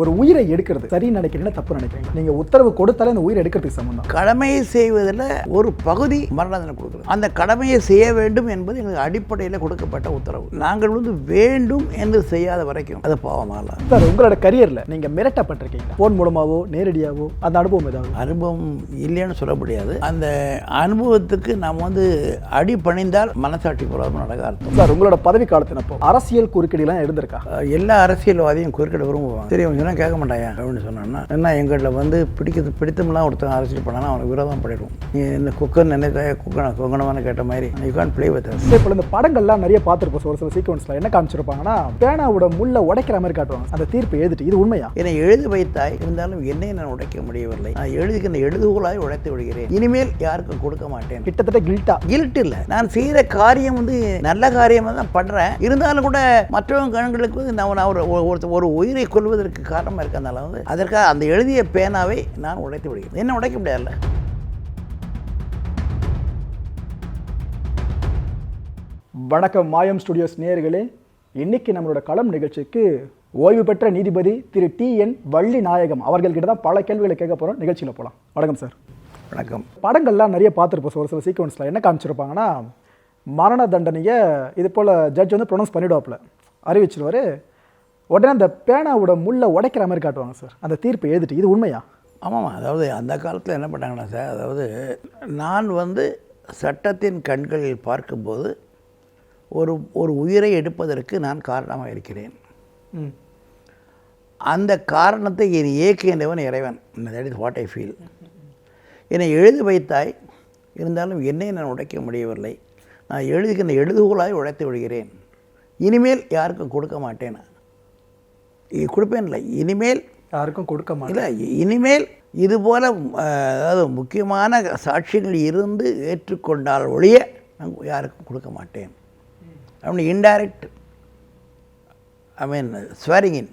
ஒரு உயிரை எடுக்கிறது. சரி நினைக்கிறீங்கன்னா தப்பு நினைக்கிறீங்க நீங்க உத்தரவு கொடுத்தாலே அந்த உயிரை எடுக்கிறதுக்கு சம்பந்தம் கடமையை செய்வதில் ஒரு பகுதி மரண தண்டனை கொடுக்குறது அந்த கடமையை செய்ய வேண்டும் என்பது எங்களுக்கு அடிப்படையில் கொடுக்கப்பட்ட உத்தரவு. நாங்கள் வந்து வேண்டும் என்று செய்யாத வரைக்கும் அது பாவமாகல சார் உங்களோட கரியர்ல நீங்க மிரட்டப்பட்டிருக்கீங்க போன் மூலமாவோ நேரடியாவோ அந்த அனுபவம் ஏதாவது? அனுபவம் இல்லைன்னு சொல்ல முடியாது. அந்த அனுபவத்துக்கு நாம் வந்து அடி பணிந்தால் மனசாட்சி புறாமல் நடக்க அர்த்தம் சார் உங்களோட பதவி காலத்தினப்போ அரசியல் குறுக்கீடுலாம் இருந்திருக்கா? எல்லா அரசியல்வாதியும் குறுக்கிட விரும்புவாங்க. சரி சொன்னால் கேட்க மாட்டாயா அப்படின்னு சொன்னான்னா என்ன எங்களில் வந்து பிடிக்கிறது பிடித்தமெல்லாம் ஒருத்தன் அரசியல் பண்ணானா அவனுக்கு விரோதம் பண்ணிடுவோம். நீ இந்த குக்கர் நினைத்தாய குக்கன குங்கணமான கேட்ட மாதிரி யூ கான் ப்ளே வித் இப்போ இந்த படங்கள்லாம் நிறைய பார்த்துருப்போம். ஒரு சில சீக்வன்ஸ்ல என்ன காமிச்சிருப்பாங்கன்னா பேனாவோட முள்ள உடைக்கிற மாதிரி காட்டுவாங்க. அந்த தீர்ப்பு எழுதிட்டு இது உண்மையா? என்னை எழுதி வைத்தாய் இருந்தாலும் என்னை நான் உடைக்க முடியவில்லை. நான் எழுதுகின்ற எழுதுகோலாய் உடைத்து விடுகிறேன். இனிமேல் யாருக்கும் கொடுக்க மாட்டேன். கிட்டத்தட்ட கில்ட்டா கில்ட் இல்லை. நான் செய்கிற காரியம் வந்து நல்ல காரியமாக தான் பண்ணுறேன் இருந்தாலும் கூட மற்றவங்க கண்களுக்கு நான் ஒரு- ஒரு உயிரை கொள்வதற்கு காரணமாக இருக்கிறதுனால வந்து அதற்காக அந்த எழுதிய பேனாவை நான் உடைத்து விடுகிறேன். என்ன உடைக்க முடியாதுல்ல? வணக்கம் மாயம் ஸ்டுடியோஸ் நேயர்களே. இன்னைக்கு நம்மளோட களம் நிகழ்ச்சிக்கு ஓய்வு பெற்ற நீதிபதி திரு டி என் வள்ளி நாயகம் அவர்கள்கிட்ட தான் பல கேள்விகளை கேட்க போறோம். நிகழ்ச்சியில் போகலாம் வணக்கம் சார். வணக்கம். படங்கள்லாம் நிறைய பார்த்துருப்போம். ஒரு சில சீக்வன்ஸில் என்ன காமிச்சிருப்பாங்கன்னா மரண தண்டனையை இது போல் ஜட்ஜ் வந்து ப்ரொனவுன்ஸ் பண்ணிடுவாப்புல. அறிவிச்சிருவாரு. உடனே அந்த பேனாவோட முள்ள உடைக்கிற மாதிரி காட்டுவாங்க சார். அந்த தீர்ப்பு எழுதிட்டு இது உண்மையா? ஆமாம் அதாவது அந்த காலத்தில் என்ன பண்ணாங்கன்னா சார் அதாவது நான் வந்து சட்டத்தின் கண்களில் பார்க்கும்போது ஒரு ஒரு உயிரை எடுப்பதற்கு நான் காரணமாக இருக்கிறேன். அந்த காரணத்தை என் இயக்குகின்றவன் இறைவன். That is what I feel என்னை எழுதி வைத்தாய் இருந்தாலும் என்னை நான் உடைக்க முடியவில்லை. நான் எழுதுகின்ற எழுதுகோலாய் உடைத்து விடுகிறேன். இனிமேல் யாருக்கும் கொடுக்க மாட்டேன். கொடுப்பேன் இல்லை. இனிமேல் யாருக்கும் கொடுக்க மாட்டேன். இல்லை இனிமேல் இதுபோல் அதாவது முக்கியமான சாட்சியங்கள் இருந்து ஏற்றுக்கொண்டால் ஒழிய நான் யாருக்கும் கொடுக்க மாட்டேன். அப்படின்னு இன்டைரக்ட் ஐ மீன் ஸ்வேரிங் இன்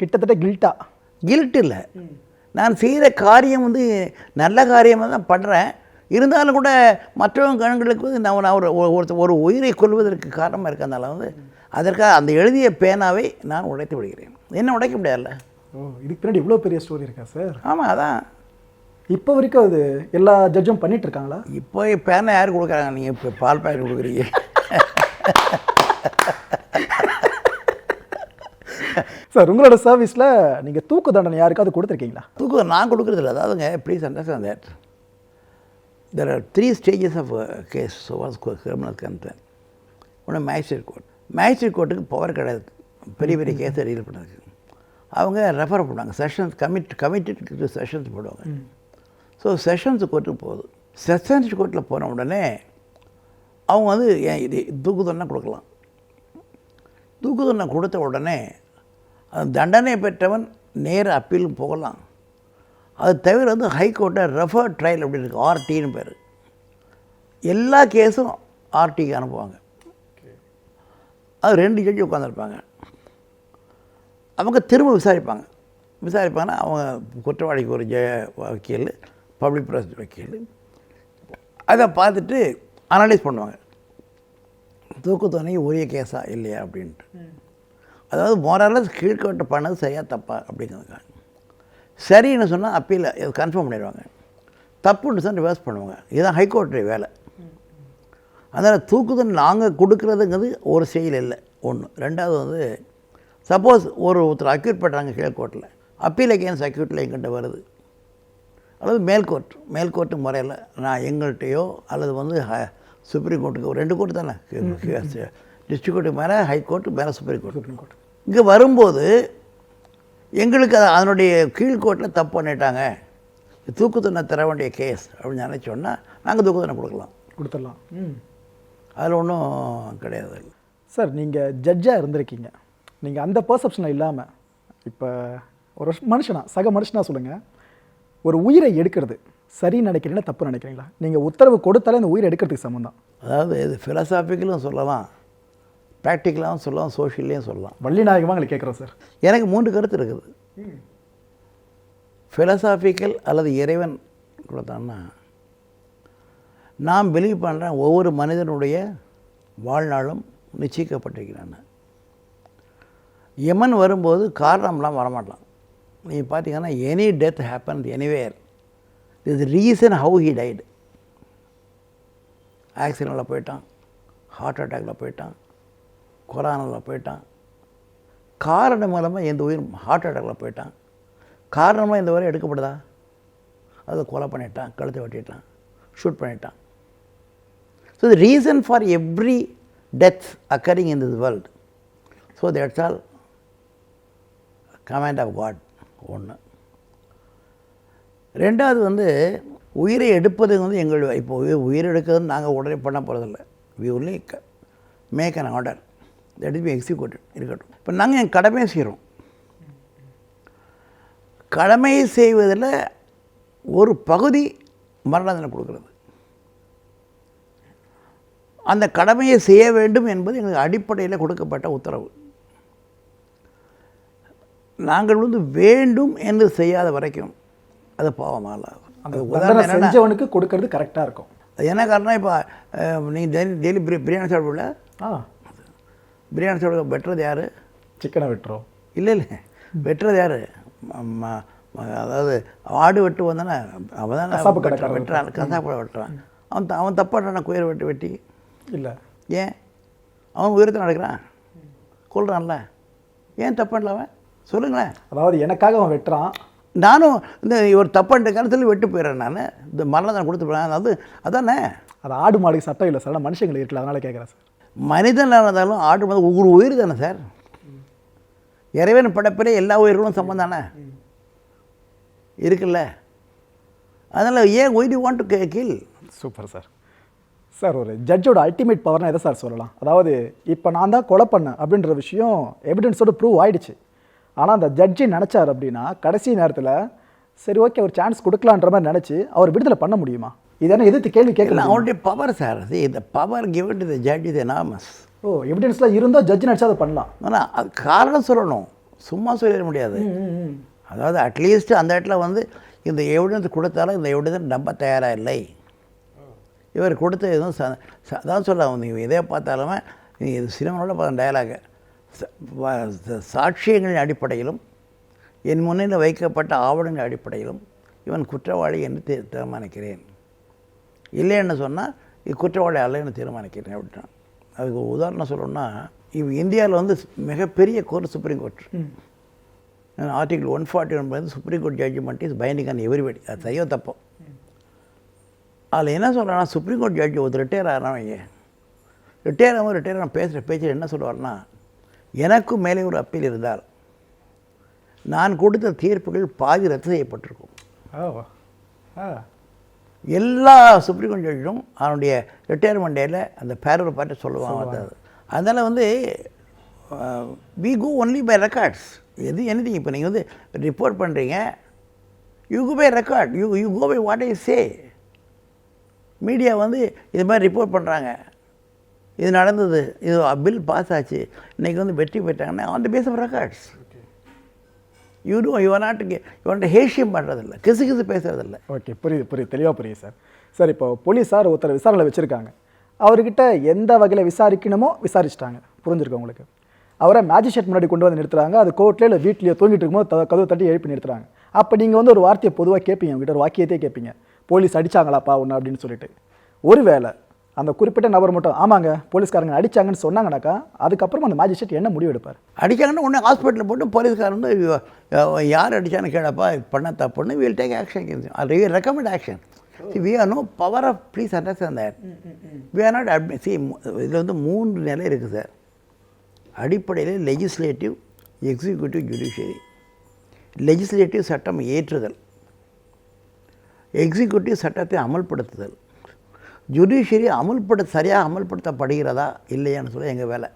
கிட்டத்தட்ட கில்ட்டா கில்ட் இல்லை. நான் செய்கிற காரியம் வந்து நல்ல காரியமாக தான் பண்ணுறேன். இருந்தாலும் கூட மற்றவங்க கண்களுக்கு வந்து நான் நான் ஒரு ஒரு ஒரு உயிரை கொள்வதற்கு காரணமாக இருக்கிறதுனால வந்து அதற்காக அந்த எழுதிய பேனாவை நான் உடைத்து விடுகிறேன். என்ன உடைக்க முடியாதுல்ல? ஓ இதுக்கு பின்னாடி இவ்வளோ பெரிய ஸ்டோரி இருக்கா சார் ஆமாம் அதான். இப்போ வரைக்கும் அது எல்லா ஜட்ஜும் பண்ணிட்டு இருக்காங்களா? இப்போ பேனை யார் கொடுக்குறாங்க? நீங்கள் இப்போ பால் பாக்கெட் கொடுக்குறீங்க. சார் உங்களோட சர்வீஸில் நீங்கள் தூக்கு தண்டனை யாருக்காவது கொடுத்துருக்கீங்களா? தூக்கம் நான் கொடுக்குறதில்ல. அதாவதுங்க please understand that there are three stages of case was criminal concern ஒன்று மேஜிஸ்ட்ரேட் கோர்ட் மேஜிஸ்ட்ரேட் கோர்ட்டுக்கு பவர் கிடையாது. பெரிய பெரிய கேஸை டீல் பண்ணுறதுக்கு அவங்க ரெஃபர் பண்ணுவாங்க. செஷன்ஸ் கமிட் கமிட்டட் செஷன்ஸ் போடுவாங்க. ஸோ செஷன்ஸ் கோர்ட்டுக்கு போகுது. செஷன்ஸ் கோர்ட்டில் போன உடனே அவங்க வந்து ஏன் இது தூக்கு தண்டனை கொடுக்கலாம்? தூக்கு தண்டனை கொடுத்த உடனே அந்த தண்டனை பெற்றவன் நேர அப்பீல் போகலாம். அது தவிர வந்து ஹைகோர்ட்டை ரெஃபர் ட்ரையல் அப்படி இருக்கு. ஆர்டின்னு பேர். எல்லா கேஸும் ஆர்டிக்கு அனுப்புவாங்க. அது ரெண்டு ஜட்ஜி உட்காந்துருப்பாங்க அவங்க திரும்ப விசாரிப்பாங்க. விசாரிப்பாங்கன்னா அவங்க குற்றவாளிக்கு ஒரு ஜெய வக்கீல் பப்ளிக் ப்ராசிக்யூட் வக்கீல் அதை பார்த்துட்டு அனலைஸ் பண்ணுவாங்க. தூக்கு தண்டனை உரிய கேஸா இல்லையா அப்படின்ட்டு. அதாவது மோரலஸ் கீழ்கோட்டை பண்ணது சரியா தப்பா அப்படிங்கிறதுக்காக. சரின்னு சொன்னால் அப்பீல் இது கன்ஃபார்ம் பண்ணிடுவாங்க. தப்புன்னு சொன்னால் ரிவர்ஸ் பண்ணுவாங்க. இதுதான் ஹைகோர்ட்டுடைய வேலை. அதனால் தூக்குதல் நாங்கள் கொடுக்குறதுங்கிறது ஒரு செயல் இல்லை. ஒன்று. ரெண்டாவது வந்து சப்போஸ் ஒரு ஒருத்தர் அக்யூட் பண்ணுறாங்க கீழ் கோர்ட்டில் அப்பீல் அகேன்ஸ்ட் அக்யூட்டில் எங்கிட்ட வருது. அல்லது மேல் கோர்ட் மேல் கோர்ட்டு முறையில் நான் எங்கள்கிட்டயோ அல்லது வந்து ஹ- சுப்ரீம் கோர்ட்டுக்கு ரெண்டு கோர்ட்டு தானே? டிஸ்ட்ரிக்ட் கோர்ட்டுக்கு மேலே ஹை கோர்ட்டு மேலே சுப்ரீம் கோர்ட் இங்கே வரும்போது எங்களுக்கு அது அதனுடைய கீழ் கோர்ட்டில் தப்பு பண்ணிட்டாங்க. தூக்கு தண்டனை தர வேண்டிய கேஸ் அப்படின்னு நினச்சோன்னா நாங்கள் தூக்கு தண்டனை கொடுக்கலாம். கொடுத்துடலாம். ம். அதில் ஒன்றும் கிடையாது. சார் நீங்கள் ஜட்ஜாக இருந்திருக்கீங்க. நீங்கள் அந்த பர்செப்ஷனில் இல்லாமல் இப்போ ஒரு மனுஷனா சக மனுஷனா சொல்லுங்கள் ஒரு உயிரை எடுக்கிறது சரி நினைக்கிறீங்களா தப்பு நினைக்கிறீங்களா? நீங்கள் உத்தரவு கொடுத்தாலே அந்த உயிரை எடுக்கிறதுக்கு சம்மந்தம் அதாவது இது ஃபிலசாபிக்கலும் சொல்லலாம். ப்ராக்டிக்கலாகவும் சொல்லலாம் சோஷியல்லையும் சொல்லலாம். வள்ளி நாயகமாக எங்களுக்கு கேட்குறோம் சார். எனக்கு மூன்று கருத்து இருக்குது. ஃபிலசாபிக்கல் அல்லது இறைவன் கொடுத்தான்னா நான் பிலீவ் பண்ணுறேன் ஒவ்வொரு மனிதனுடைய வாழ்நாளும் நிச்சயிக்கப்பட்டிருக்கிறான் யமன் வரும்போது காரணம்லாம் வரமாட்டான். நீங்கள் பார்த்தீங்கன்னா any death happen anywhere is reason how he died ஆக்சிடெண்ட்டில் போயிட்டான். ஹார்ட் அட்டாக்ல போயிட்டான். கொரோனாவில் போயிட்டான். காரணம் மூலமாக எந்த உயிர் ஹார்ட் அட்டாக்ல போயிட்டான். காரணமாக இந்த வரை எடுக்கப்படுதா? அதை கொலை பண்ணிட்டான் கழுத்தை வெட்டிட்டான் ஷூட் பண்ணிட்டான். So the reason for every death occurring in this world so that's all command of God ஒன்று ரெண்டாவது வந்து உயிரை எடுப்பது வந்து எங்களுடைய இப்போ உயிர் உயிர் எடுக்கிறது நாங்கள் உடனே பண்ண போகிறதில்ல we only make an order that is be executed இருக்கட்டும். இப்போ நாங்கள் என் கடமையை செய்கிறோம் கடமையை செய்வதில் ஒரு பகுதி மரண தண்டனை அந்த கடமையை செய்ய வேண்டும் என்பது எங்களுக்கு அடிப்படையில் கொடுக்கப்பட்ட உத்தரவு. நாங்கள் வந்து வேண்டும் என்று செய்யாத வரைக்கும் அது பாவமாக அந்த உதாரணம் செஞ்சவனுக்கு கொடுக்கறது கரெக்டாக இருக்கும். அது என்ன காரணம் இப்போ நீங்கள் டெய்லி டெய்லி பிரி பிரியாணி சாப்பிடல ஆ. பிரியாணி சாப்பிட வெட்டுறது யார்? சிக்கனை விட்டுரும் இல்லை இல்லை. வெட்டுறது யார்? அதாவது ஆடு வெட்டு வந்தானே அவன் தானே வெட்டுறான், கடைக்காரன் வெட்டுறான். அவன் அவன் தப்பாட்டான குயிரை வெட்டி வெட்டி இல்லை. ஏன்? அவன் உயிரத்தை நடக்கிறான். கொள்றான்ல ஏன் தப்பான்ல அவன்? சொல்லுங்களேன். அதாவது எனக்காக அவன் வெட்டுறான். நானும் இந்த இவர் தப்பான்ட்டு சொல்லி வெட்டு போயிடுறேன் நான். இந்த மரணம் தான் கொடுத்து போகிறேன் அது அதானே? அது ஆடு மாடுக்கு சட்டம் இல்லை சார். மனுஷங்களுக்கு இருக்கல அதனால கேட்குறேன் சார். மனிதனாக இருந்தாலும் ஆடு வந்து ஒவ்வொரு உயிர் தானே சார்? இறைவன் படைப்பிலே எல்லா உயிர்களும் சம்பந்தம் தானே? இருக்குல்ல. அதனால் ஏன் why do want to kill super sir. Sir ஒரு ஜட்ஜோட அல்டிமேட் பவர்னா எதை சார் சொல்லலாம்? அதாவது இப்போ நான் தான் கொலை பண்ணேன் அப்படின்ற விஷயம் எவிடன்ஸோட ப்ரூவ் ஆயிடுச்சு. ஆனால் அந்த ஜட்ஜி நினச்சார் அப்படின்னா கடைசி நேரத்தில் சரி ஓகே ஒரு சான்ஸ் கொடுக்கலான்ற மாதிரி நினச்சி அவர் விடுதலை பண்ண முடியுமா? இதெல்லாம் எதிர்த்து கேள்வி கேட்கலாம் அவனுடைய பவர் சார் இந்த power given to the judge is enormous. ஓ எவிடன்ஸ்லாம் இருந்தோ ஜட்ஜ் நினச்சா அதை பண்ணலாம். ஆனால் அது காரணம் சொல்லணும். சும்மா சொல்லிட முடியாது. அதாவது அட்லீஸ்ட் அந்த இடத்துல வந்து இந்த எவிடன்ஸ் கொடுத்தாலும் இந்த எவிடன்ஸ் நம்ப தயாராக இல்லை. இவர் கொடுத்த எதுவும் ச அதான் சொல்ல நீங்கள் இதே பார்த்தாலுமே நீ இது சினிமாவோட பார்த்த டயலாக சாட்சியங்களின் அடிப்படையிலும் என் முன்னில் வைக்கப்பட்ட ஆவணங்களின் அடிப்படையிலும் இவன் குற்றவாளி என்று தீ தீர்மானிக்கிறேன். இல்லைன்னு சொன்னால் இது குற்றவாளி அல்லன்னு தீர்மானிக்கிறேன் அப்படின்னா அதுக்கு உதாரணம் சொல்லணும்னா இவ் இந்தியாவில் வந்து மிகப்பெரிய court supreme court article one forty one வந்து supreme court judgment is binding on everybody அது செய்ய தப்போ அதில் என்ன சொல்கிறான்னா சுப்ரீம் கோர்ட் ஜட்ஜ் ஒரு ரிட்டையர் ஆகிறவங்க ரிட்டையர் ஆகாமல் ரிட்டையர் ஆன பேசுகிற பேச்சில் என்ன சொல்லுவார்னா எனக்கும் மேலே ஒரு அப்பீல் இருந்தால் நான் கொடுத்த தீர்ப்புகள் பாதி ரத்து செய்யப்பட்டிருக்கும். எல்லா சுப்ரீம் கோர்ட் ஜட்ஜும் அவனுடைய ரிட்டையர்மெண்ட் டேயில் அந்த பேரோட பார்த்து சொல்லுவாங்க அது அதனால் வந்து we go only by records எது anything. இப்போ நீங்கள் வந்து ரிப்போர்ட் பண்ணுறீங்க you go by record you you go by what I say media வந்து இது மாதிரி ரிப்போர்ட் பண்ணுறாங்க இது நடந்தது. இது பில் பாஸ் ஆச்சு. இன்றைக்கி வந்து வெற்றி பெற்றாங்கன்னா on the base of records you do you're not யுவன்ட்ட ஹேஷியம் பண்ணுறதில்ல கிசு கிசு பேசுறதில்ல. ஓகே புரியுது புரியுது. தெளிவாக புரியுது சார் சார் இப்போ போலீஸார் ஒருத்தர் விசாரணை வச்சுருக்காங்க. அவர்கிட்ட எந்த வகையில் விசாரிக்கணுமோ விசாரிச்சிட்டாங்க. புரிஞ்சிருக்கு உங்களுக்கு? அவரை மேஜிஸ்ட்ரேட் முன்னாடி கொண்டு வந்து நிறுத்துறாங்க. அது கோர்ட்லேயே இல்லை வீட்லேயே தூங்கிட்டு இருக்கும்போது கதவு தட்டி எழுப்பி நிறுத்துறாங்க. அப்போ நீங்கள் வந்து ஒரு வார்த்தையை பொதுவாக கேட்பீங்க உங்ககிட்ட ஒரு வாக்கியத்தையே கேட்பீங்க போலீஸ் அடித்தாங்களாப்பா ஒன்று அப்படின்னு சொல்லிட்டு. ஒருவேளை அந்த குறிப்பிட்ட நபர் மட்டும் ஆமாங்க போலீஸ்காரங்க அடிச்சாங்கன்னு சொன்னாங்கனாக்கா அதுக்கப்புறம் அந்த மேஜிஸ்ட்ரேட் என்ன முடிவு எடுப்பார்? அடிச்சாங்கன்னா உடனே ஹாஸ்பிட்டலில் போட்டு போலீஸ்காரன் வந்து யார் அடித்தான்னு கேளப்பா பண்ண தப்புன்னு வில் டேக் ஆக்ஷன் அது recommend action we are no power of please understand that we are not அட்மி சி இதில் வந்து மூன்று நிலை இருக்குது சார் அடிப்படையில் லெஜிஸ்லேட்டிவ் எக்ஸிக்யூட்டிவ் ஜுடிஷியரி லெஜிஸ்லேட்டிவ் சட்டம் ஏற்றுதல். எக்ஸிக்யூட்டிவ் சட்டத்தை அமல்படுத்துதல். ஜுடிஷியரி அமல்படுத்த சரியாக அமல்படுத்தப்படுகிறதா இல்லையான்னு சொல்லி எங்கள் வேலை.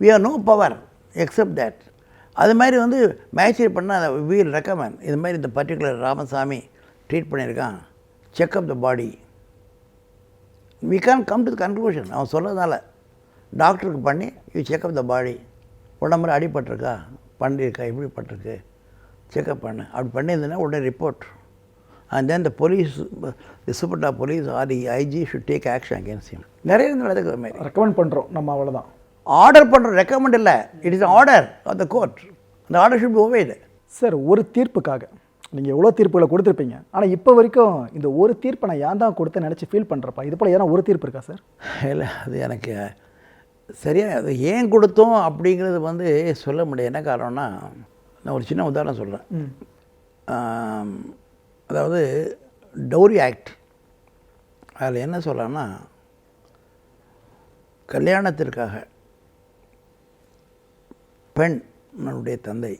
we have no power except that. அது மாதிரி வந்து மேஜிஸ்ட்ரேட் பண்ணால் வீல் ரெக்கமெண்ட் இது மாதிரி இந்த பர்டிகுலர் ராமசாமி ட்ரீட் பண்ணியிருக்கான். Checkup the body we can't come to conclusion அவன் சொல்லதால டாக்டருக்கு பண்ணி யூ செக்அப் த பாடி உடம்புல அடிபட்டிருக்கா? பண்ணியிருக்கா? எப்படி பட்டிருக்கு செக்அப் பண்ணு. அப்படி பண்ணியிருந்தேன்னா உடனே report and then the police the super top police or the IG should take action against him. நிறைய நடக்குது ரெக்கமெண்ட் பண்ணுறோம் நம்ம அவ்வளோதான் ஆர்டர் பண்ணுற ரெக்கமெண்ட் இல்லை. It is order of the court அந்த order should be obeyed sir ஒரு தீர்ப்புக்காக. நீங்கள் எவ்வளோ தீர்ப்புகளை கொடுத்துருப்பீங்க. ஆனால் இப்போ வரைக்கும் இந்த ஒரு தீர்ப்பை நான் ஏன் தான் கொடுத்தேன்னு நினச்சி ஃபீல் பண்ணுறப்பா இது போல் ஏன்னா ஒரு தீர்ப்பு இருக்கா சார் இல்லை அது எனக்கு சரியாக அது ஏன் கொடுத்தோம் அப்படிங்கிறது வந்து சொல்ல முடியாது. என்ன காரணம்னா நான் ஒரு சின்ன உதாரணம் சொல்கிறேன் அதாவது டௌரி ஆக்ட் அதில் என்ன சொல்லலாம்னா கல்யாணத்திற்காக பெண் நம்முடைய தந்தை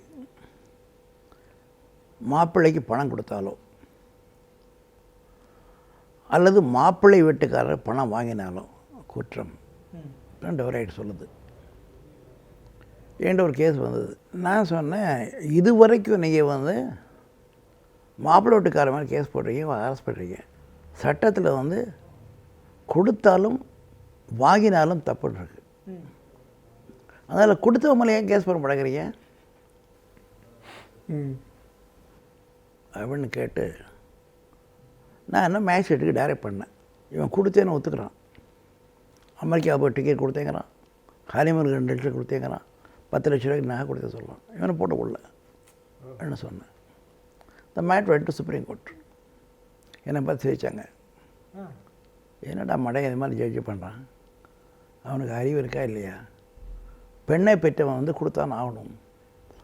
மாப்பிள்ளைக்கு பணம் கொடுத்தாலோ அல்லது மாப்பிள்ளை வீட்டுக்காரர் பணம் வாங்கினாலோ குற்றம். டவரைட் சொல்லுது. என்கிட்ட ஒரு கேஸ் வந்தது. நான் சொன்னேன் இது வரைக்கும் நீங்கள் வந்து மாப்பிள்ளை வீட்டுக்கார மாதிரி கேஸ் போடுறீங்க அரெஸ்ட் பண்ணுறீங்க சட்டத்தில் வந்து கொடுத்தாலும் வாங்கினாலும் தப்புன்னு இருக்கு அதனால் கொடுத்தவ மேலே ஏன் கேஸ் போட மாட்டேங்கிறீங்க? ம். அப்படின்னு கேட்டு நான் என்ன மேஜிஸ்ட்ரேட்டுக்கு டைரக்ட் பண்ணேன். இவன் கொடுத்தேன்னு ஒத்துக்கிறான். அமெரிக்கா போய் டிக்கெட் கொடுத்தேங்கிறான். ஹாலிமருக்கு ரெண்டு லட்சம் கொடுத்தேங்கிறான். பத்து லட்ச ரூபாய்க்கு நகை கொடுத்த சொல்லலாம் இவனை போட்டு கொள்ள என்ன சொன்னேன். The matter went to supreme court என்னை பார்த்து சிரிச்சாங்க என்னடா மடை இது மாதிரி ஜட்ஜி பண்ணுறான் அவனுக்கு அறிவு இருக்கா இல்லையா? பெண்ணை பெற்றவன் வந்து கொடுத்தான் ஆகணும்.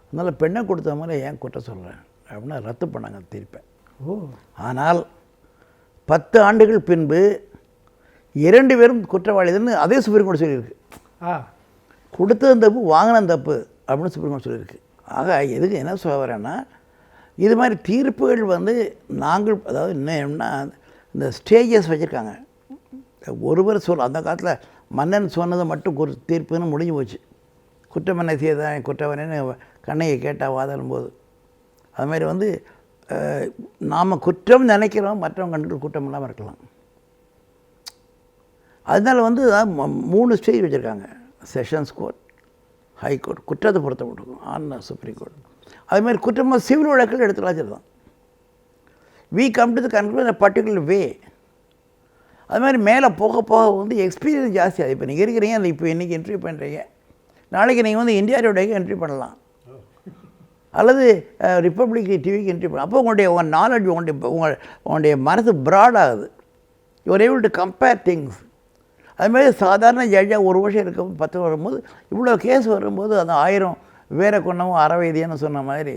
அதனால் பெண்ணை கொடுத்த மாதிரி ஏன் குற்றம் சொல்கிறேன் அப்படின்னு ரத்து பண்ணாங்க தீர்ப்பை. ஓ. ஆனால் பத்து ஆண்டுகள் பின்பு இரண்டு பேரும் குற்றவாளிகள்னு அதே சுப்ரீம் கோர்ட் சொல்லியிருக்கு. ஆ. கொடுத்தது தப்பு வாங்கின தப்பு அப்படின்னு சுப்ரீம் கோர்ட் சொல்லியிருக்கு. ஆக எதுக்கு என்ன சொல்ல வரேன்னா இது மாதிரி தீர்ப்புகள் வந்து நாங்கள் அதாவது என்னன்னா இந்த ஸ்டேஜஸ் வச்சுருக்காங்க. ஒருவர் சொல் அந்த காலத்தில் மன்னன் சொன்னதை மட்டும் ஒரு தீர்ப்புன்னு முடிஞ்சு போச்சு. குற்றமன்னை செய்தான் குற்றவனேன்னு கண்ணையை கேட்டால் வாதாடும் போது. அது மாதிரி வந்து நாம் குற்றம் நினைக்கிறோம் மற்றவங்க கண்டு குற்றம் இல்லாமல் இருக்கலாம். அதனால வந்து ம- மூணு ஸ்டேஜ் வச்சுருக்காங்க. செஷன்ஸ் கோர்ட் ஹை கோர்ட் குற்றத்தை பொறுத்த மட்டும். ஆன் சுப்ரீம் கோர்ட் அதுமாதிரி குற்றமாக சிவில் வழக்கில் எடுத்துக்கலாம் சரிதான் we come to the conclude particular way அது மாதிரி மேலே போக போக வந்து எக்ஸ்பீரியன்ஸ் ஜாஸ்தியாக இப்போ நீங்கள் இருக்கிறீங்க அந்த இப்போ இன்றைக்கி என்ட்ரி பண்ணுறீங்க நாளைக்கு நீங்கள் வந்து இந்தியாவோடைய என்ட்ரி பண்ணலாம். அல்லது ரிப்பப்ளிக் டிவிக்கு என்ட்ரி பண்ணலாம். அப்போ உங்களுடைய உங்கள் நாலேஜ் உங்களுடைய உங்கள் உங்களுடைய மனசு ப்ராடாகுது you're able to compare things அதுமாதிரி சாதாரண ஜட்ஜாக ஒரு வருஷம் இருக்க பத்து வரும்போது இவ்வளோ கேஸ் வரும்போது அந்த ஆயிரம் வேற கொண்டவும் அறவைதியன்னு சொன்ன மாதிரி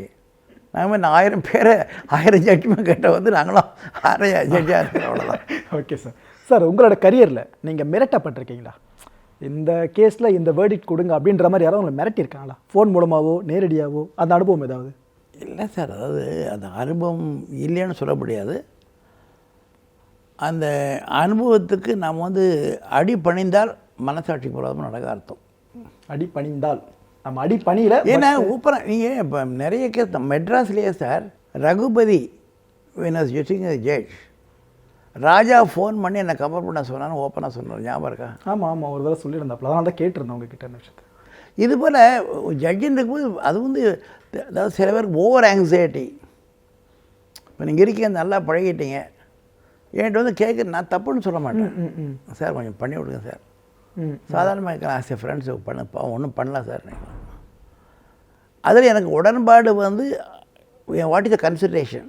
நாங்கள் நான் ஆயிரம் பேரை ஆயிரம் ஜட்ஜ்மெண்ட் கேட்ட வந்து நாங்களும் அரை ஜட்ஜாக இருக்கிறோம் அவ்வளோதான் ஓகே சார் சார் உங்களோட கரியரில் நீங்கள் மிரட்டப்பட்டிருக்கீங்களா? இந்த கேஸில் இந்த வேர்டிட் கொடுங்க அப்படின்ற மாதிரி யாராவது உங்களை மிரட்டியிருக்காங்களா? ஃபோன் மூலமாவோ நேரடியாவோ அந்த அனுபவம் ஏதாவது? இல்லை சார் அதாவது அந்த அனுபவம் இல்லைன்னு சொல்ல முடியாது. அந்த அனுபவத்துக்கு நாம் வந்து அடி பணிந்தால் மனசாட்சி போகாமல் நடக்க அர்த்தம். அடி பணிந்தால் நம்ம அடி பணியில் ஏன்னா ஊப்பரம் நீங்கள் இப்போ நிறைய கேஸ் மெட்ராஸ்லேயே சார் ரகுபதி வினஸ் யூசிங் ஜட்ஜ் ராஜா ஃபோன் பண்ணி என்னை கம்பேர் பண்ண சொன்னான்னு ஓப்பனாக சொன்னார். ஞாபகம் இருக்கா? ஆமாம் ஆமாம் ஒரு தடவை சொல்லியிருந்தாப்புல. அதனால தான் கேட்டிருந்தேன் உங்ககிட்ட விஷயத்தை. இது போல் ஜட்ஜின்னு இருக்கும்போது அது வந்து அதாவது சில பேருக்கு ஓவர் ஆங்ஸைட்டி இப்போ நீங்கள் இருக்கீங்க நல்லா பழகிட்டீங்க. என்கிட்ட வந்து கேட்க நான் தப்புன்னு சொல்ல மாட்டேன். சார் கொஞ்சம் பண்ணி விடுங்க சார். ம் சாதாரணமாக இருக்கிறேன் ஆசை ஃப்ரெண்ட்ஸ் பண்ணப்பா ஒன்றும் பண்ணலாம் சார் அதில் எனக்கு உடன்பாடு வந்து what is the consideration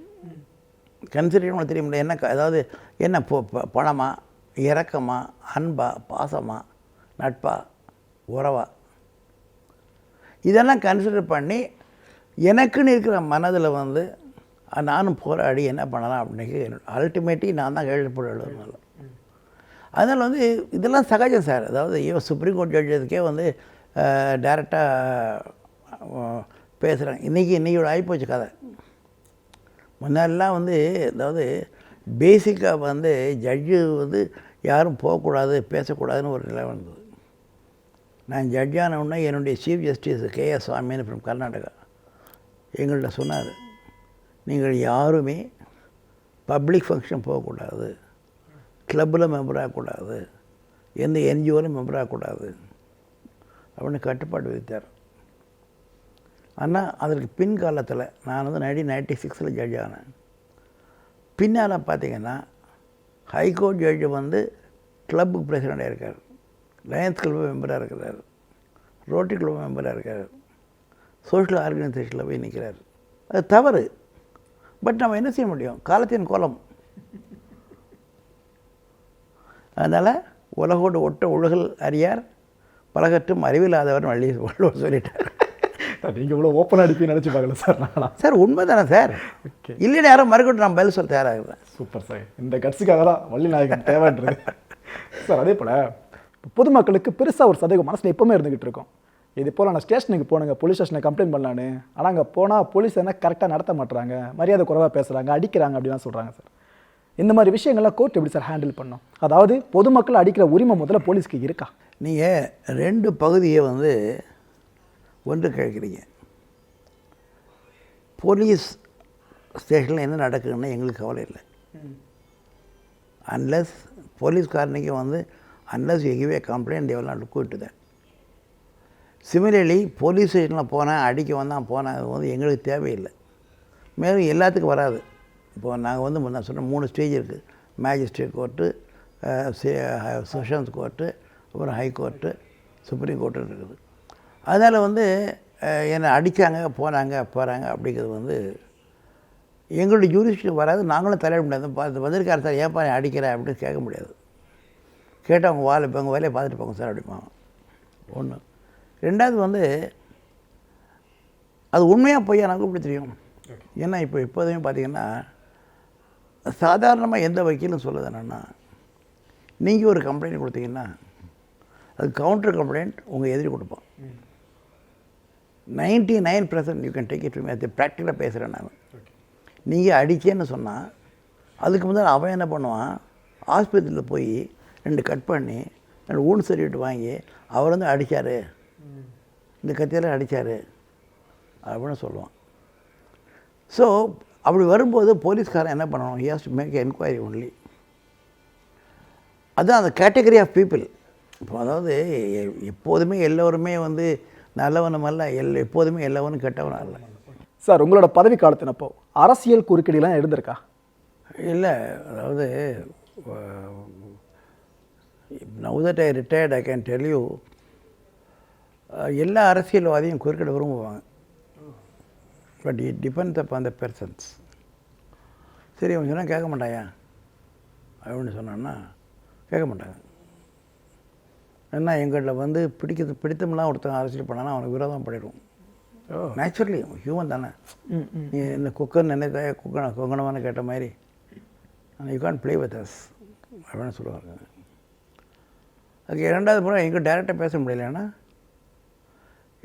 consideration உங்களுக்கு தெரியுமில்ல என்ன அதாவது என்ன ப- பணமா? இரக்கமா? அன்பா? பாசமா? நட்பா? உறவா? இதெல்லாம் கன்சிடர் பண்ணி எனக்குன்னு இருக்கிற மனதில் வந்து நானும் போராடி என்ன பண்ணலாம் அப்படின்னு அல்டிமேட்லி நான் தான் எழுதப்பட எழுதுனால அதனால் வந்து இதெல்லாம் சகஜம் சார். அதாவது ஐயோ சுப்ரீம் கோர்ட் ஜட்ஜதுக்கே வந்து டேரெக்டாக பேசுகிறாங்க இன்றைக்கி இன்றைக்கி ஆகிப்போச்சு கதை. முன்னாடிலாம் வந்து அதாவது பேசிக்காக வந்து ஜட்ஜு வந்து யாரும் போகக்கூடாது பேசக்கூடாதுன்னு ஒரு நிலை வந்தது நான் ஜட்ஜ் உடனே என்னுடைய சீஃப் ஜஸ்டிஸ் கே எஸ் சுவாமின்னு ஃப்ரம் கர்நாடகா எங்கள்கிட்ட சொன்னார். நீங்கள் யாருமே பப்ளிக் ஃபங்க்ஷன் போகக்கூடாது. கிளப்பில் மெம்பர் ஆகக்கூடாது. எந்த என்ஜிஓவில் மெம்பர் ஆகக்கூடாது. அப்படின்னு கட்டுப்பாடு விதித்தார். ஆனால் அதற்கு பின் காலத்தில் நான் வந்து நைன்டீன் நைன்டி சிக்ஸில் ஜட்ஜ் ஆனேன். பின்னால் பார்த்தீங்கன்னா ஹைகோர்ட் ஜட்ஜு வந்து கிளப்புக்கு பிரசிடெண்ட்டாக இருக்கார் லயன்ஸ் கிளப் மெம்பராக இருக்கிறார். ரோட்டரி கிளப் மெம்பராக இருக்கார். சோஷியல் ஆர்கனைசேஷனில் போய் நிற்கிறார் அது தவறு. பட் நம்ம என்ன செய்ய முடியும்? காலத்தின் கோலம். அதனால் உலகோடு ஒட்ட ஒழுகல் அறியார் பலகற்றும் அறிவில்லாதவர் வள்ளி வள்ளுவர் சொல்லிட்டார். நீங்கள் இவ்வளோ ஓப்பனாக அடிப்பீங்கன்னு நினச்சி பார்க்கல சார் நானா? சார் உண்மை தானே சார்? ஓகே இல்லைன்னு யாரும் மறுக்கட்டும் நான் பதில் சொல்ல தயாராகிறேன். சூப்பர் சார் இந்த கட்சிக்காக தான் வள்ளி நாயகன் தேவைன்றது. சார் அதே போல் பொதுமக்களுக்கு பெருசாக ஒரு சதவீகம் மனசில் எப்பவுமே இருந்துகிட்டு இருக்கும். இது போல் நான் ஸ்டேஷனுக்கு போனுங்க போலீஸ் ஸ்டேஷனை கம்ப்ளைண்ட் பண்ணலான்னு. ஆனால் அங்கே போனால் போலீஸ் என்ன கரெக்டாக நடத்த மாட்டுறாங்க மரியாதை குறைவாக பேசுகிறாங்க அடிக்கிறாங்க அப்படிலாம் சொல்கிறாங்க சார். இந்த மாதிரி விஷயங்கள்லாம் கோர்ட் எப்படி சார் ஹேண்டில் பண்ணும்? அதாவது பொதுமக்கள் அடிக்கிற உரிமை முதல்ல போலீஸ்க்கு இருக்கா? நீங்கள் ரெண்டு பகுதியை வந்து ஒன்று கேட்குறீங்க. போலீஸ் ஸ்டேஷனில் என்ன நடக்குதுன்னு எங்களுக்கு கவலை இல்லை. அன்லஸ் போலீஸ்காரனுக்கு வந்து அன்லஸ் எகிவே கம்ப்ளைண்ட் எவ்வளோ கூட்டு தான் சிமிலர்லி போலீஸ் ஸ்டேஷனில் போனேன் அடிக்க வந்தான் போனேன் அது வந்து எங்களுக்கு தேவையில்லை. மேலும் எல்லாத்துக்கும் வராது. இப்போ நாங்கள் வந்து நான் சொன்ன மூணு ஸ்டேஜ் இருக்குது மேஜிஸ்ட்ரேட் கோர்ட்டு செஷன்ஸ் கோர்ட்டு அப்புறம் ஹை கோர்ட்டு சுப்ரீம் கோர்ட்டு இருக்குது. அதனால் வந்து என்னை அடித்தாங்க போனாங்க போகிறாங்க அப்படிங்கிறது வந்து எங்களுடைய ஜூரிஸ்டிக் வராது. நாங்களும் தலையிட முடியாது. பா- வந்திருக்காரு சார் ஏன்ப்பா நீ அடிக்கிற அப்படின்னு கேட்க முடியாது. கேட்டால் அவங்க வேலை இப்போ வேலையை பார்த்துட்டு போங்க சார் அப்படிம்பாங்க. ஒன்று ரெண்டாவது வந்து அது உண்மையாக பொய்யா எனக்கு எப்படி தெரியும்? ஏன்னா இப்போ இப்போதையும் பார்த்தீங்கன்னா சாதாரணமாக எந்த வக்கீலும் சொல்லுது என்னென்னா நீங்கள் ஒரு கம்ப்ளைண்ட் கொடுத்தீங்கன்னா அது கவுண்டர் கம்ப்ளைண்ட் உங்கள் எதிரி கொடுப்பான். Ninety nine percent you can take it அது ப்ராக்டிக்கலாக பேசுகிறேன் நான். நீங்கள் அடிச்சேன்னு சொன்னால் அதுக்கு முதல்ல அவன் என்ன பண்ணுவான்? ஆஸ்பத்திரியில் போய் ரெண்டு கட் பண்ணி ரெண்டு ஊன் சர்டிஃபிகேட் வாங்கி அவர் வந்து அடித்தார் இந்த கத்தியெல்லாம் அடித்தார் அப்படின்னு சொல்லுவான். ஸோ அப்படி வரும்போது போலீஸ்காரன் என்ன பண்ணணும்? He has to make enquiry only அதுதான் அந்த கேட்டகரி ஆஃப் பீப்புள் இப்போ அதாவது எப்போதுமே எல்லோருமே வந்து நல்லவனும் அல்ல எல் எப்போதுமே எல்லாவனும் கெட்டவனும் அல்ல. சார் உங்களோட பதவி காலத்தினப்போ அரசியல் குறுக்கீடுலாம் இருந்திருக்கா? இல்லை அதாவது now that I retired I can tell you எல்லா அரசியல்வாதியும் குறுக்கிட விரும்புவாங்க. பட் இட் டிபெண்ட்ஸ் அப் அந்த பெர்சன்ஸ் சரி அவன் சொன்னால் கேட்க மாட்டாயா? அப்படின்னு சொன்னான்னா கேட்க மாட்டாங்க. ஏன்னா எங்களில் வந்து பிடிக்கிறது பிடித்தமெல்லாம் ஒருத்தன் அரசியல் பண்ணானா அவனுக்கு விரோதம் பண்ணிடுவோம். நேச்சுரலி ஹியூமன் தானே. நீ இந்த குக்கர் நினைத்த குக்கன குங்கணமான கேட்ட மாதிரி. You can't play with us அப்படின்னு சொல்லுவாங்க. அதுக்கு இரண்டாவது முறை எங்கே டேரெக்டாக பேச முடியலன்னா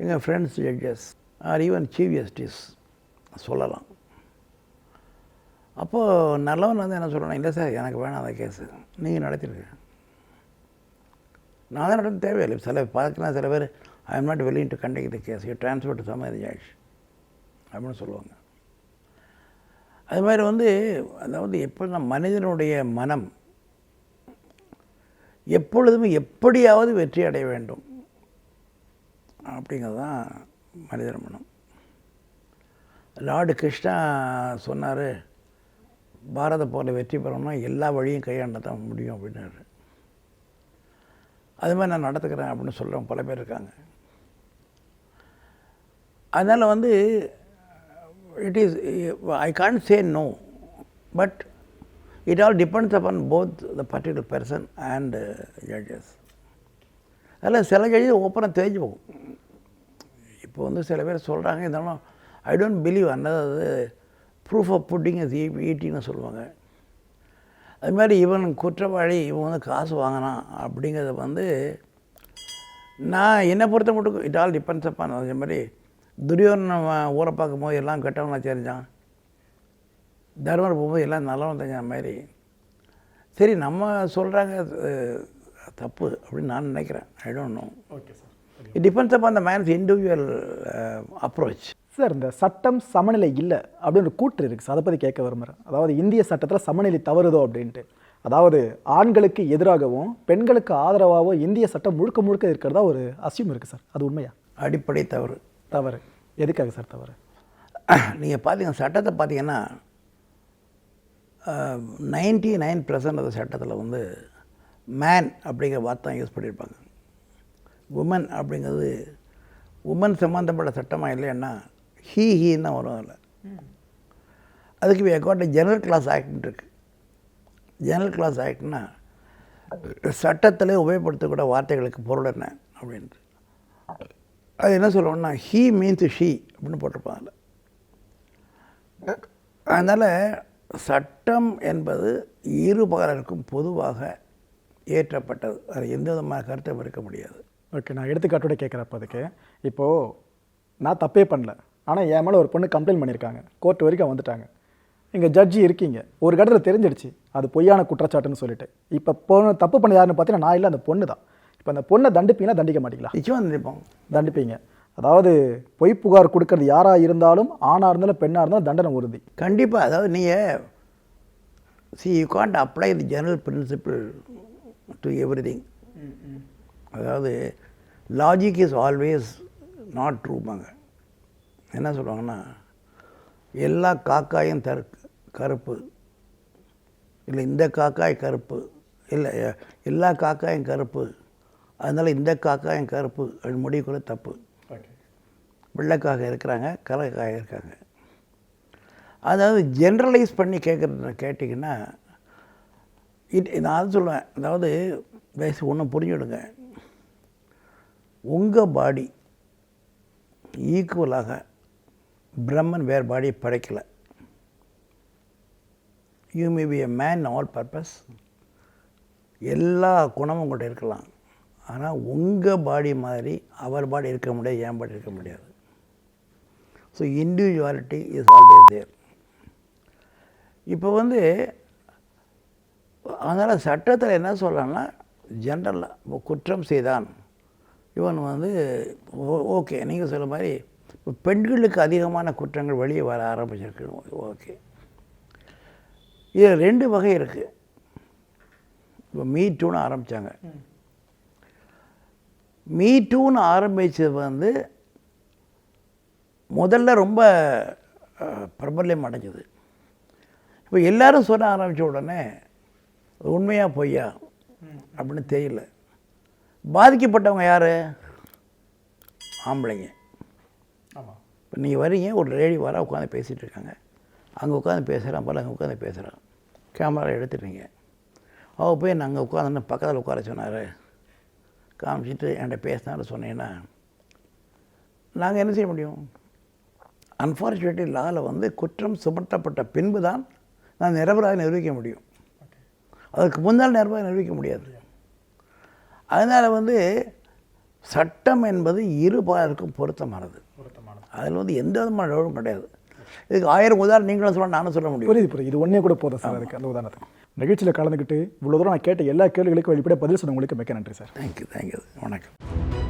எங்கள் friends judges or even chief justice சொல்லலாம். அப்போது நல்லவன் வந்து என்ன சொல்லணும் இல்லை சார் எனக்கு வேணாம் அந்த கேஸு நீங்கள் நடத்திருக்க நான் தான் நடத்த தேவையில்லை. சில பார்க்கலாம் சில பேர் I am not willing to conduct the case you transfer to some அப்படின்னு சொல்லுவாங்க. அது மாதிரி வந்து அதாவது எப்படின்னா மனிதனுடைய மனம் எப்பொழுதுமே எப்படியாவது வெற்றி அடைய வேண்டும். அப்படிங்கிறது தான் மனிதர் மனம். லார்டு கிருஷ்ணா சொன்னார் பாரத போரில் வெற்றி பெறணும்னா எல்லா வழியும் கையாண்ட தான் முடியும் அப்படின்னாரு. அது மாதிரி நான் நடத்துக்கிறேன் அப்படின்னு சொல்கிறவங்க பல பேர் இருக்காங்க. அதனால் வந்து it is I can't say no but it all depends upon both the particular person and judges அதில் சில ஜட்ஜஸ் ஓப்பனாக தெரிஞ்சு போகும். இப்போ வந்து சில பேர் சொல்கிறாங்க இருந்தாலும் ஐ டோன்ட் பிலீவ் அன்னது ப்ரூஃப் ஆஃப் புட்டிங் இஸ் ஈட்டின்னு சொல்லுவாங்க. அது மாதிரி இவன் குற்றவாளி இவன் வந்து காசு வாங்கினான் அப்படிங்கிறத வந்து நான் என்னை பொறுத்த மட்டும் இட் ஆல் டிபெண்ட்ஸ் அப்பான் அதே மாதிரி துரியோதன ஊரை பார்க்கும்போது எல்லாம் கெட்டவனா தெரிஞ்சான். தர்மர் போகும்போது எல்லாம் நல்லவன் தெரிஞ்ச மாதிரி. சரி நம்ம சொல்கிறாங்க தப்பு அப்படின்னு நான் நினைக்கிறேன். I don't know okay sir it depends upon the man's individual approach sir இந்த சட்டம் சமநிலை இல்லை அப்படின்னு ஒரு கூற்று இருக்குது சார். அதை பற்றி கேட்க விரும்புகிறேன் அதாவது இந்திய சட்டத்தில் சமநிலை தவறுதோ அப்படின்ட்டு. அதாவது ஆண்களுக்கு எதிராகவும் பெண்களுக்கு ஆதரவாகவும் இந்திய சட்டம் முழுக்க முழுக்க இருக்கிறதா ஒரு அசியம் இருக்குது சார். அது உண்மையா? அடிப்படை தவறு. தவறு. எதுக்காக சார் தவறு? நீங்கள் பார்த்தீங்க சட்டத்தை பார்த்தீங்கன்னா நைன்டி நைன் பர்சன்ட் அந்த சட்டத்தில் வந்து மேன் அப்படிங்கிற வார்த்தை யூஸ் பண்ணியிருப்பாங்க உமன் அப்படிங்கிறது உமன் சம்மந்தப்பட்ட சட்டமாக இல்லைன்னா ஹீ ஹீன்னு வரும் அதில். அதுக்கு we ஜெனரல் கிளாஸ் ஆக்ட்னு இருக்குது ஜெனரல் கிளாஸ் ஆக்ட்னா சட்டத்தில் உபயோகப்படுத்தக்கூடிய வார்த்தைகளுக்கு பொருள் என்ன அப்படின்ட்டு. அது என்ன சொல்லுவோம்னா ஹீ மீன்ஸ் ஷீ அப்படின்னு போட்டிருப்பாங்க அதனால் சட்டம் என்பது இருபாலருக்கும் பொதுவாக ஏற்றப்பட்டது. அது எந்த விதமான கருத்தும் இருக்க முடியாது. ஓகே நான் எடுத்துக்காட்டோட கேட்குறப்ப அதுக்கு. இப்போது நான் தப்பே பண்ணல. ஆனால் என் மேலே ஒரு பொண்ணு கம்ப்ளைண்ட் பண்ணியிருக்காங்க. கோர்ட் வரைக்கும் வந்துட்டாங்க. இங்கே ஜட்ஜி இருக்கீங்க. ஒரு கட்டத்தில் தெரிஞ்சிடுச்சு. அது பொய்யான குற்றச்சாட்டுன்னு சொல்லிட்டு. இப்போ பொண்ணு தப்பு பண்ண யாருன்னு பார்த்தீங்கன்னா நான் இல்லை அந்த பொண்ணு தான் இப்போ அந்த பொண்ணை தண்டிப்பீங்களா தண்டிக்க மாட்டீங்களா? நிச்சயமாக நினைப்போம் தண்டிப்பீங்க. அதாவது பொய் புகார் கொடுக்கறது யாராக இருந்தாலும் ஆணாக இருந்தாலும் பெண்ணாக இருந்தாலும் தண்டனை உறுதி. கண்டிப்பாக அதாவது நீங்கள் see you can't apply the general principle to everything அதாவது லாஜிக் இஸ் ஆல்வேஸ் நாட் ட்ரூபாங்க என்ன சொல்லுவாங்கன்னா எல்லா காக்காயும் தரு கருப்பு. இல்லை இந்த காக்காய் கருப்பு. இல்லை எல்லா காக்காயும் கருப்பு. அதனால் இந்த காக்காயும் கருப்பு. அப்படின்னு முடிவு கூட தப்பு வெள்ளைக்காக இருக்கிறாங்க கலக்காக இருக்காங்க. அதாவது ஜென்ரலைஸ் பண்ணி கேட்குறது கேட்டிங்கன்னா இட் நான் அது சொல்லுவேன். அதாவது வயசு ஒன்று புரிஞ்சுடுங்க. உங்கள் பாடி ஈக்குவலாக பிரம்மன் வேறு பாடியை படைக்கலை. You may be a man all purpose எல்லா குணமும் உங்கள்கிட்ட இருக்கலாம். ஆனால் உங்கள் பாடி மாதிரி அவர் பாடி இருக்க முடியாது என் பாடி இருக்க முடியாது. So individuality is always there இப்போ வந்து அதனால் சட்டத்தில் என்ன சொல்லலாம்னா ஜென்ரலாக குற்றம் செய்தான். இவன் வந்து ஓகே நீங்கள் சொல்ல மாதிரி பெண்களுக்கு அதிகமான குற்றங்கள் வெளியே வர ஆரம்பிச்சிருக்கு. ஓகே. இதில் ரெண்டு வகை இருக்குது இப்போ மீ டூன்னு ஆரம்பித்தாங்க மீ டூன்னு ஆரம்பித்தது வந்து முதல்ல ரொம்ப அஹ், பிரபல்யம் அடைஞ்சது. இப்போ எல்லாரும் சொல்ல ஆரம்பித்த உடனே உண்மையாக உண்மையா பொய்யா? அப்படின்னு தெரியல. பாதிக்கப்பட்டவங்க யார்? ஆம்பளைங்க. இப்போ நீங்கள் வரீங்க ஒரு லேடி வர உட்காந்து பேசிகிட்டு இருக்காங்க. அங்கே உட்காந்து பேசுகிறான் பல அங்கே உட்காந்து பேசுகிறான் கேமரா எடுத்துட்டீங்க. அவள் போய் நாங்கள் உட்காந்து பக்கத்தில் உட்கார சொன்னார். காமிச்சிட்டு என்கிட்ட பேசினாரு சொன்னீங்கன்னா நாங்கள் என்ன செய்ய முடியும்? அன்ஃபார்ச்சுனேட்லி லாவில் வந்து குற்றம் சுமத்தப்பட்ட பின்பு தான் நான் நிரபராக நிரூபிக்க முடியும். அதுக்கு முன்னால் நிரபராக நிரூபிக்க முடியாது. அதனால் வந்து சட்டம் என்பது இரு பாலருக்கும் பொருத்தமானது. அதில் வந்து எந்த விதமான டவுட்டும் கிடையாது. இதுக்கு ஆயிரம் உதாரணம் நீங்களும் சொல்ல நானும் சொல்ல முடியும். புரியுது புரியுது. இது ஒன்றே கூட போதும் சார் அதுக்கு அந்த உதாரணத்துக்கு. நிகழ்ச்சியில் கலந்துக்கிட்டு இவ்வளோ தூரம் நான் கேட்ட எல்லா கேள்விகளுக்கும் வெளிப்படையாக பதில் சொன்னவங்களுக்கு மிக்க நன்றி சார். தேங்க்யூ தேங்க்யூ வணக்கம்.